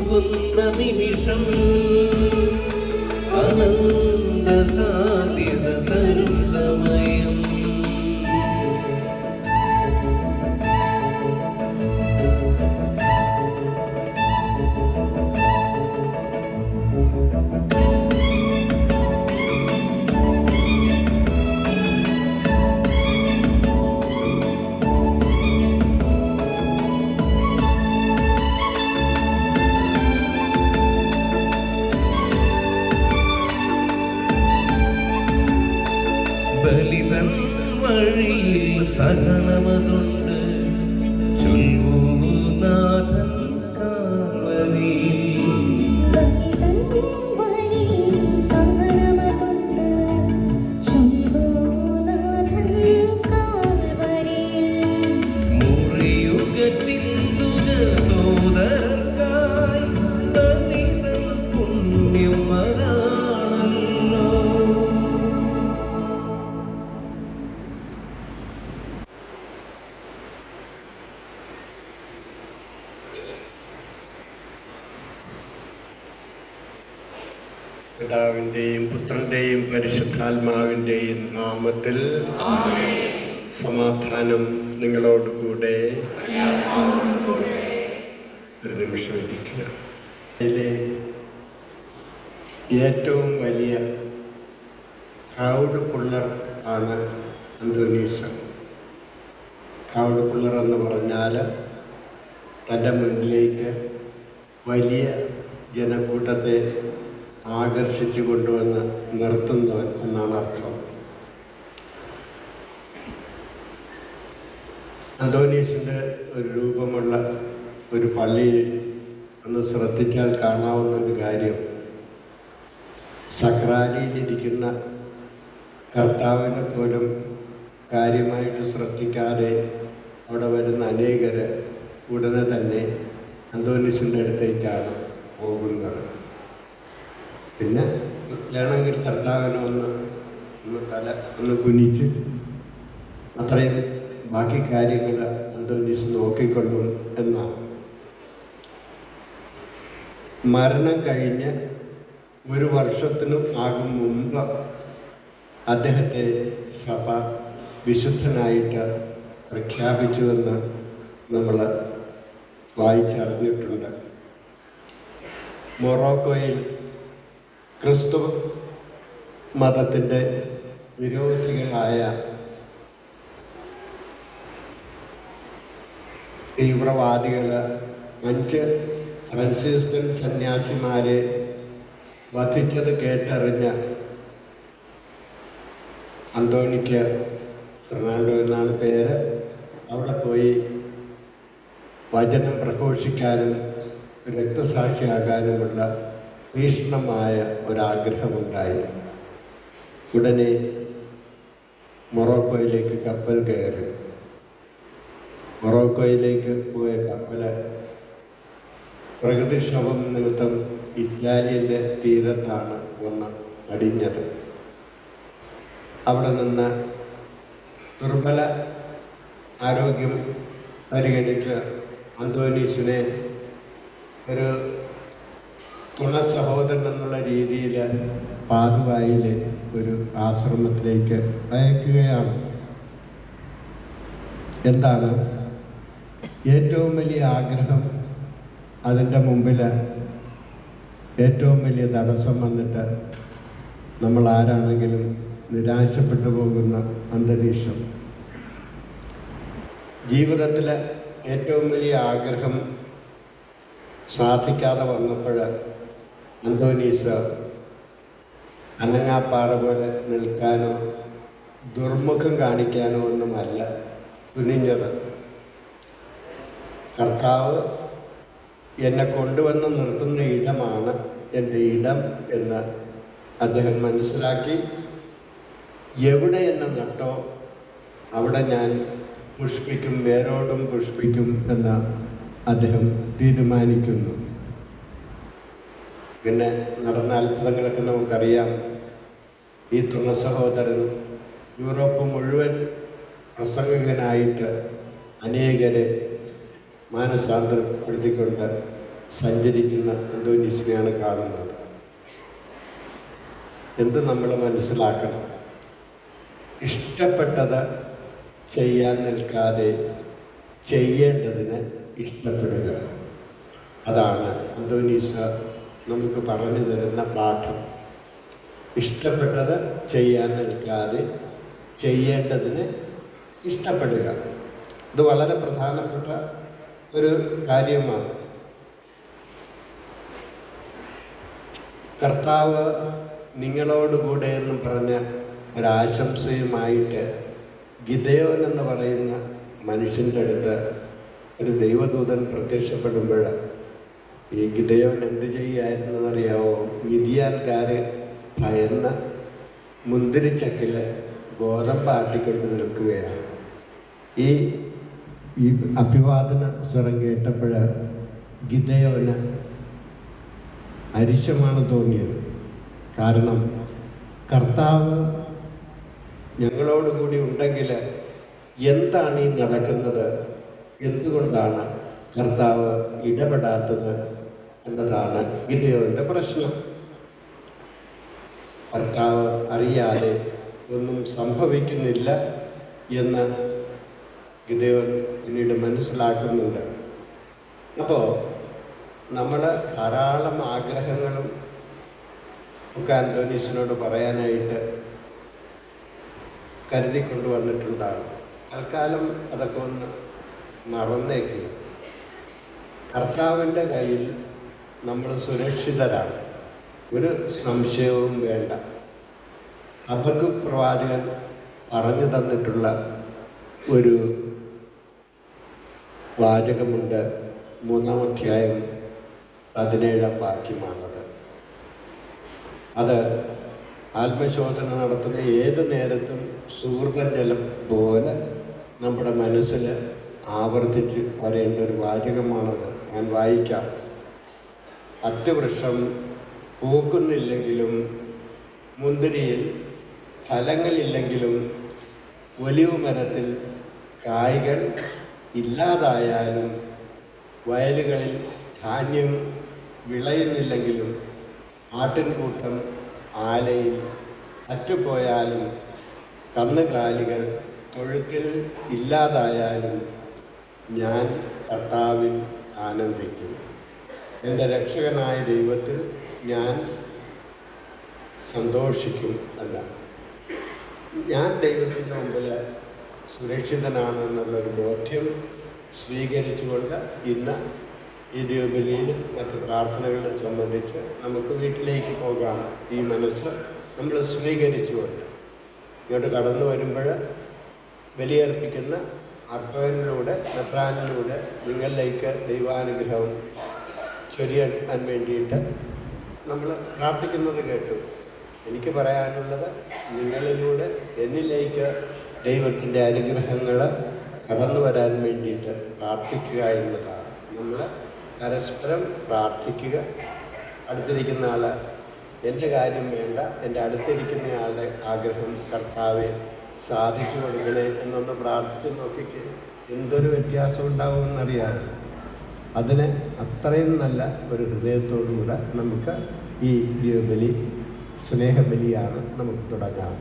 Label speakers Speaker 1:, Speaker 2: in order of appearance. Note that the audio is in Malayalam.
Speaker 1: അത്ഭുതമൊഴുകുന്ന നിമിഷം വഴിയിൽ സഹനമതുണ്ട്. ചൊല്ലൂ നാഥൻ
Speaker 2: പരിശുദ്ധാത്മാവിന്റെയും നാമത്തിൽ സമാധാനം നിങ്ങളോടുകൂടെ. ഒരു നിമിഷം ഇരിക്കുക. ഇതിലെ ഏറ്റവും വലിയ ക്രൗഡ് പുള്ളർ ആണ് അന്തോനീസ ക്രൗഡ് പുള്ളർ എന്ന് പറഞ്ഞാൽ തന്റെ മുന്നിലേക്ക് വലിയ ജനക്കൂട്ടത്തെ ആകർഷിച്ചു കൊണ്ടുവന്ന് നിർത്തുന്നവൻ എന്നാണ് അർത്ഥം. അന്തോനീസിന്റെ ഒരു രൂപമുള്ള ഒരു പള്ളിയിൽ ഒന്ന് ശ്രദ്ധിച്ചാൽ കാണാവുന്ന ഒരു കാര്യം. സക്രാരിയിലിരിക്കുന്ന കർത്താവിനെ പോലും കാര്യമായിട്ട് ശ്രദ്ധിക്കാതെ അവിടെ വരുന്ന അനേകർ ഉടനെ തന്നെ അന്തോനീസിന്റെ അടുത്തേക്കാണ് പോകുന്നത്. പിന്നെ വേണമെങ്കിൽ കർത്താവിനെ ഒന്ന് ഒന്ന് തല ഒന്ന് കുനിച്ച് അത്രയും ബാക്കി കാര്യങ്ങൾ അന്തോനീസ് നോക്കിക്കൊള്ളും എന്നാണ്. മരണം കഴിഞ്ഞ് ഒരു വർഷത്തിനും ആകും മുമ്പ് അദ്ദേഹത്തെ സഭ വിശുദ്ധനായിട്ട് പ്രഖ്യാപിച്ചുവെന്ന് നമ്മൾ വായിച്ചറിഞ്ഞിട്ടുണ്ട്. മൊറോക്കോയിൽ ക്രിസ്തു മതത്തിന്റെ വിരോധികളായ തീവ്രവാദികൾ അഞ്ച് ഫ്രാൻസിസ്കൻ സന്യാസിമാരെ വധിച്ചത് കേട്ടറിഞ്ഞ അന്തോണിക്ക് ഫെർണാണ്ടോ എന്നാണ് പേര്. അവിടെ പോയി വചനം പ്രഘോഷിക്കാനും രക്തസാക്ഷിയാകാനുമുള്ള തീക്ഷ്ണമായ ഒരാഗ്രഹമുണ്ടായി. ഉടനെ മൊറോക്കോയിലേക്ക് കപ്പൽ കയറി. മൊറോക്കോയിലേക്ക് പോയ കപ്പൽ പ്രകൃതിക്ഷോഭം നിമിത്തം ഇറ്റാലിയന്റെ തീരത്താണ് ഒന്ന് അടിഞ്ഞത്. അവിടെ നിന്ന് ദുർബല ആരോഗ്യം പരിഗണിച്ച് അന്തോനീസിനെ ഒരു തുണ സഹോദരൻ എന്നുള്ള രീതിയിൽ പാതുവായിലെ ഒരു ആശ്രമത്തിലേക്ക് അയക്കുകയാണ് എന്താണ്? ഏറ്റവും വലിയ ആഗ്രഹം അതിന്റെ മുമ്പിൽ ഏറ്റവും വലിയ തടസ്സം വന്നിട്ട് നമ്മൾ ആരാണെങ്കിലും നിരാശപ്പെട്ടു പോകുന്ന അന്തരീക്ഷം. ജീവിതത്തിൽ ഏറ്റവും വലിയ ആഗ്രഹം സാധിക്കാതെ വന്നപ്പോൾ അന്തോനീസ് അനങ്ങാപ്പാറ പോലെ നിൽക്കാനോ ദുർമുഖം കാണിക്കാനോ ഒന്നുമല്ല തുനിഞ്ഞത്. കർത്താവ് എന്നെ കൊണ്ടുവന്ന് നിർത്തുന്ന ഇടമാണ് എന്റെ ഇടം എന്ന് അദ്ദേഹം മനസ്സിലാക്കി. എവിടെ എന്നെ നട്ടോ അവിടെ ഞാൻ പുഷ്പിക്കും വേരോടും പുഷ്പിക്കും എന്ന് അദ്ദേഹം തീരുമാനിക്കുന്നു. പിന്നെ നടന്ന അത്ഭുതങ്ങളൊക്കെ നമുക്കറിയാം. ഈ തുണ സഹോദരൻ യൂറോപ്പ് മുഴുവൻ പ്രസംഗകനായിട്ട് അനേകരെ മാനസാന്തരപ്പെടുത്തിക്കൊണ്ട് സഞ്ചരിക്കുന്ന അന്തോനീസിനെയാണ് കാണുന്നത്. എന്ത് നമ്മൾ മനസ്സിലാക്കണം? ഇഷ്ടപ്പെട്ടത് ചെയ്യാൻ നിൽക്കാതെ ചെയ്യേണ്ടതിന് ഇഷ്ടപ്പെടുക. അതാണ് അന്തോനീസ നമുക്ക് പറഞ്ഞു തരുന്ന പാഠം. ഇഷ്ടപ്പെട്ടത് ചെയ്യാൻ നിൽക്കാതെ ചെയ്യേണ്ടതിന് ഇഷ്ടപ്പെടുക. ഇത് വളരെ പ്രധാനപ്പെട്ട ഒരു കാര്യമാണ്. കർത്താവ് നിങ്ങളോടുകൂടെ എന്ന് പറഞ്ഞ ഒരാശംസയുമായിട്ട് ഗിതയോൻ എന്ന് പറയുന്ന മനുഷ്യന്റെ അടുത്ത് ഒരു ദൈവദൂതൻ പ്രത്യക്ഷപ്പെടുമ്പോൾ ഈ ഗിദയോൻ എന്ത് ചെയ്യായിരുന്നെന്നറിയാവോ മിതിയാൻകാര് ഭയന്ന മുന്തിരിച്ചക്കിൽ ഗോതമ്പാട്ടിക്കൊണ്ട് നിൽക്കുകയാണ്. ഈ ഈ അഭിവാദന സ്വരം കേട്ടപ്പോൾ ഗിതയോന് അരിശമാണ് തോന്നിയത്. കാരണം കർത്താവ് ഞങ്ങളോടുകൂടി ഉണ്ടെങ്കിൽ എന്താണ് ഈ നടക്കുന്നത്? എന്തുകൊണ്ടാണ് കർത്താവ് ഇടപെടാത്തത്? എന്നതാണ് ഗിദയോന്റെ പ്രശ്നം. ഭർത്താവ് അറിയാതെ ഒന്നും സംഭവിക്കുന്നില്ല എന്ന് ഗിദയോൻ പിന്നീട് മനസ്സിലാക്കുന്നുണ്ട്. അപ്പോൾ നമ്മൾ ധാരാളം ആഗ്രഹങ്ങളും ഒക്കെ അന്തോനീസിനോട് പറയാനായിട്ട് കരുതി കൊണ്ടുവന്നിട്ടുണ്ടാകും തൽക്കാലം അതൊക്കെ ഒന്ന് മറന്നേക്കുക കർത്താവിന്റെ കയ്യിൽ നമ്മൾ സുരക്ഷിതരാണ്. ഒരു സംശയവും വേണ്ട. അബക്ക് പ്രവാചകൻ പറഞ്ഞു തന്നിട്ടുള്ള ഒരു വാചകമുണ്ട് മൂന്നാം അധ്യായം പതിനേഴാം വാക്യമാണത്. അത് ആത്മശോധന നടത്തുന്ന ഏത് നേരത്തും സുഹൃതം ജലം പോലെ നമ്മുടെ മനസ്സിൽ ആവർത്തിച്ച് വരേണ്ട ഒരു വാചകമാണത്. ഞാൻ വായിക്കാം. അത്യവൃക്ഷം പൂക്കുന്നില്ലെങ്കിലും മുന്തിരിയിൽ ഫലങ്ങളില്ലെങ്കിലും ഒലിവ് മരത്തിൽ കായ്കൾ ഇല്ലാതായാലും വയലുകളിൽ ധാന്യം വിളയുന്നില്ലെങ്കിലും ആട്ടിൻകൂട്ടം ആലയിൽ അറ്റുപോയാലും കന്നുകാലികൾ തൊഴുത്തിൽ ഇല്ലാതായാലും ഞാൻ കർത്താവിൽ ആനന്ദിക്കും. എന്റെ രക്ഷകനായ ദൈവത്തിൽ ഞാൻ സന്തോഷിക്കും അല്ല. ഞാൻ ദൈവത്തിന്റെ മുമ്പിൽ സുരക്ഷിതനാണെന്നുള്ളൊരു ബോധ്യം സ്വീകരിച്ചുകൊണ്ട് ഇന്ന് ഈ ദ്വീപലിയിൽ മറ്റ് പ്രാർത്ഥനകളെ സംബന്ധിച്ച് നമുക്ക് വീട്ടിലേക്ക് പോകാം. ഈ മനസ്സ് നമ്മൾ സ്വീകരിച്ചുകൊണ്ട് ഇങ്ങോട്ട് കടന്നു വരുമ്പോൾ ബലിയർപ്പിക്കുന്ന അർപ്പനിലൂടെ മെത്രാനിലൂടെ നിങ്ങളിലേക്ക് ദൈവാനുഗ്രഹം ചൊരിയാൻ വേണ്ടിയിട്ട് നമ്മൾ പ്രാർത്ഥിക്കുന്നത് കേട്ടു. എനിക്ക് പറയാനുള്ളത് നിങ്ങളിലൂടെ എന്നിലേക്ക് ദൈവത്തിന്റെ അനുഗ്രഹങ്ങൾ കടന്നു വരാൻ വേണ്ടിയിട്ട് പ്രാർത്ഥിക്കുക എന്നതാണ്. നമ്മൾ പരസ്പരം പ്രാർത്ഥിക്കുക. അടുത്തിരിക്കുന്ന ആൾ എന്റെ കാര്യം വേണ്ട. എന്റെ അടുത്തിരിക്കുന്ന ആളുടെ ആഗ്രഹം കർത്താവെ സാധിച്ചു കൊടുക്കണേ എന്നൊന്ന് പ്രാർത്ഥിച്ച് നോക്കിക്ക്. എന്തൊരു വ്യത്യാസം ഉണ്ടാവുമെന്നറിയാമോ? അതിന് അത്രയും നല്ല ഒരു ഹൃദയത്തോടുകൂടെ നമുക്ക് ഈ ബലി സ്നേഹബലിയാണ് നമുക്ക് തുടങ്ങാം.